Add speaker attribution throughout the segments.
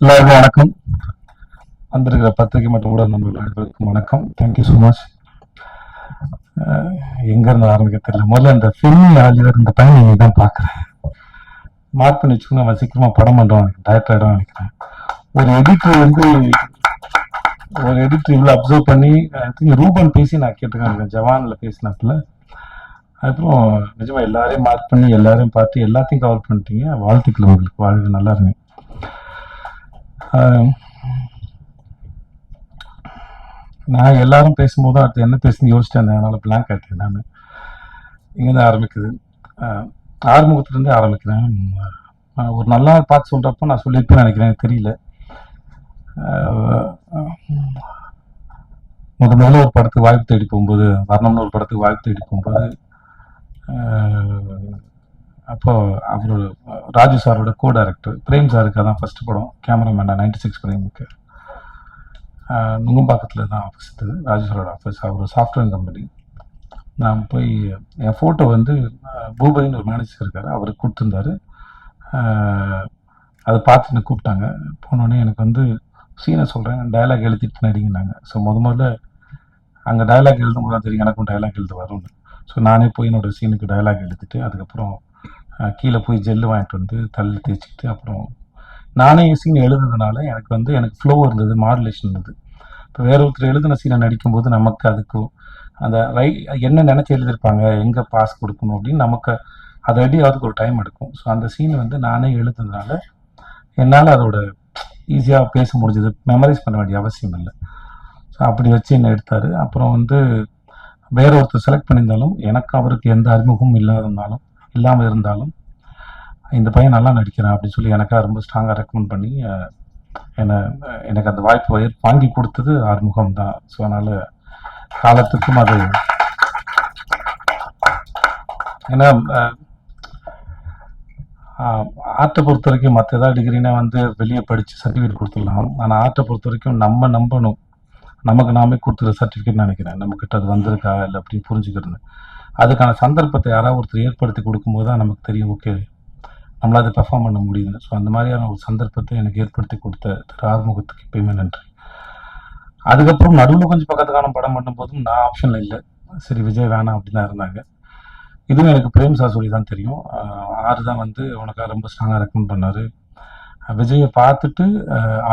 Speaker 1: எல்லாருக்கும் வணக்கம். வந்திருக்கிற பத்திரிகை மற்றும் ஊடக நண்பர்கள் அனைவருக்கும் வணக்கம். தேங்க்யூ ஸோ மச் எங்க இருந்து ஆரம்பிக்க தெரியல. முதல்ல இந்த ஃபில்மி ஆலிவர் இந்த பையன் நீங்க தான் பாக்குறேன் மார்க் பண்ணி வச்சுக்கோங்க. அவன் சீக்கிரமா படம் பண்றான் டேரக்டர் ஆயிடும் நினைக்கிறேன். ஒரு எடிட்டர் வந்து ஒரு எடிட்டர் இவ்வளோ அப்சர்வ் பண்ணி I ரூபன் பேசி நான் கேட்டிருக்கேன். ஜவானில் பேசினத்துல அப்புறம் நிஜமா எல்லாரையும் மார்க் பண்ணி எல்லாரையும் பார்த்து எல்லாத்தையும் கவர் பண்ணிட்டீங்க. வாழ்த்துக்கள் உங்களுக்கு. வாழ்வு நல்லா இருங்க நாங்கள் நான் எல்லாரும் பேசும்போது அடுத்து என்ன பேசுன்னு யோசிச்சேன் அதனால் பிளாங்க் ஆகிட்டேன் நான். இங்கேருந்து ஆரம்பிக்குது. ஆறுமுகத்துலேருந்தே ஆரம்பிக்கிறேன். ஒரு நல்லா பார்த்து சொல்கிறப்ப நான் சொல்லியிருப்பேன்னு நினைக்கிறேன். தெரியல. ஆஹ் முத முதல்ல ஒரு படத்துக்கு வாய்ப்பு தேடி போகும்போது வர்ணம்னு ஒரு படத்துக்கு வாய்ப்பு தேடி போகும்போது அப்போது அப்போ அவரோட ராஜு சாரோட கோ டைரக்டர் பிரேம் சாருக்கு அதான் ஃபர்ஸ்ட் படம் கேமராமேன் நைன்டி சிக்ஸ் பிரேமுக்கு நுங்கம்பாக்கத்தில் தான் ஆஃபீஸ் இது ராஜு சாரோட ஆஃபீஸ் அவர் சாஃப்ட்வேர் கம்பெனி நான் போய் என் ஃபோட்டோ வந்து பூபைன்னு ஒரு மேனேஜர் இருக்கார். அவர் கொடுத்துருந்தாரு. அதை பார்த்து என்னை கூப்பிட்டாங்க. போனோடனே எனக்கு வந்து சீனை சொல்கிறேன் டயலாக் எழுதிட்டு நடிங்கனாங்க ஸோ முத முதல்ல அங்கே டயலாக் எழுதும் போது தான் தெரியும் எனக்கும் டயலாக் எழுத வரும்னு. ஸோ நானே போய் என்னோடய சீனுக்கு டயலாக் எழுதிட்டு அதுக்கப்புறம் கீழே போய் ஜெல்லு வாங்கிட்டு வந்து தள்ளி தேய்ச்சிக்கிட்டு அப்புறம் நானே சீன் எழுதுனதுனால எனக்கு வந்து எனக்கு ஃப்ளோ இருந்தது மாடுலேஷன் இருந்தது. இப்போ வேற ஒருத்தர் எழுதின சீனை நடிக்கும்போது நமக்கு அதுக்கும் அந்த ரை என்ன நினச்சி எழுதியிருப்பாங்க எங்கே பாஸ் கொடுக்கணும் அப்படின்னு நமக்கு அதை அடி அதுக்கு ஒரு டைம் எடுக்கும். ஸோ அந்த சீன் வந்து நானே எழுதுனதுனால என்னால் அதோட ஈஸியாக பேச முடிஞ்சது மெமரைஸ் பண்ண வேண்டிய அவசியம் இல்லை. ஸோ அப்படி வச்சு என்ன எடுத்தார். அப்புறம் வந்து வேற ஒருத்தர் செலக்ட் பண்ணியிருந்தாலும் எனக்கு அவருக்கு எந்த அறிமுகமும் இல்லாதனாலும் இல்லாமல் இருந்தாலும் இந்த பையன் நல்லா நடிக்கிறான் அப்படின்னு சொல்லி எனக்காக ரொம்ப ஸ்ட்ராங்காக ரெக்கமெண்ட் பண்ணி என்னை எனக்கு அந்த வாய்ப்பு வாங்கி கொடுத்தது ஆறுமுகம் தான். ஸோ அதனால் காலத்துக்கும் அது ஏன்னா ஆர்ட்டை பொறுத்த வரைக்கும் மற்ற ஏதாவது டிகிரினா வந்து வெளியே படித்து சர்டிஃபிகேட் கொடுத்துடலாம். ஆனால் ஆர்ட்டை பொறுத்த வரைக்கும் நம்ம நம்பணும். நமக்கு நாமே கொடுத்துரு சர்டிஃபிகேட் நினைக்கிறேன். நம்மக்கிட்ட அது வந்திருக்கா இல்லை அப்படி புரிஞ்சுக்கிறது அதுக்கான சந்தர்ப்பத்தை யாராவது ஒருத்தர் ஏற்படுத்தி கொடுக்கும்போது தான் நமக்கு தெரியும் ஓகே நம்மளால் அதை பெர்ஃபார்ம் பண்ண முடியுதுன்னு. ஸோ அந்த மாதிரியான ஒரு சந்தர்ப்பத்தை எனக்கு ஏற்படுத்தி கொடுத்த திரு ஆறுமுகத்துக்கு எப்பயுமே நன்றி. அதுக்கப்புறம் நடுவில் கொஞ்சம் பக்கத்துக்கான படம் பண்ணும்போதும் நான் ஆப்ஷனில் இல்லை. சரி விஜய் வேணாம் அப்படின்னு தான் இருந்தாங்க. இதுவும் எனக்கு பிரேம் சார் சொல்லி தான் தெரியும். ஆறு தான் வந்து உனக்காக ரொம்ப ஸ்ட்ராங்காக ரெக்கமெண்ட் பண்ணார். விஜயை பார்த்துட்டு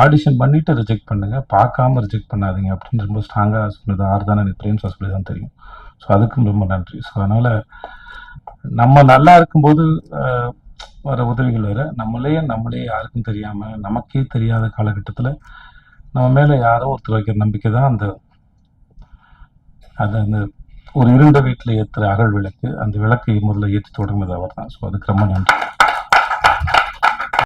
Speaker 1: ஆடிஷன் பண்ணிட்டு ரிஜெக்ட் பண்ணுங்க. பார்க்காம ரிஜெக்ட் பண்ணாதீங்க அப்படின்னு ரொம்ப ஸ்ட்ராங்காக சொன்னது ஆறு தான் எனக்கு பிரேம் சார் சொல்லி தான் தெரியும். ஸோ அதுக்கும் ரொம்ப நன்றி. ஸோ அதனால் நம்ம நல்லா இருக்கும்போது வர உதவிகள் வேறு. நம்மளே நம்மளே யாருக்கும் தெரியாமல் நமக்கே தெரியாத காலகட்டத்தில் நம்ம மேலே யாரோ ஒருத்தர் வைக்கிற நம்பிக்கை தான் அந்த அது அந்த ஒரு இருண்ட வீட்டில் ஏற்றுற அகல் விளக்கு அந்த விளக்கை முதல்ல ஏற்றி தொடங்கினது அவர் தான். ஸோ அதுக்கு ரொம்ப நன்றி.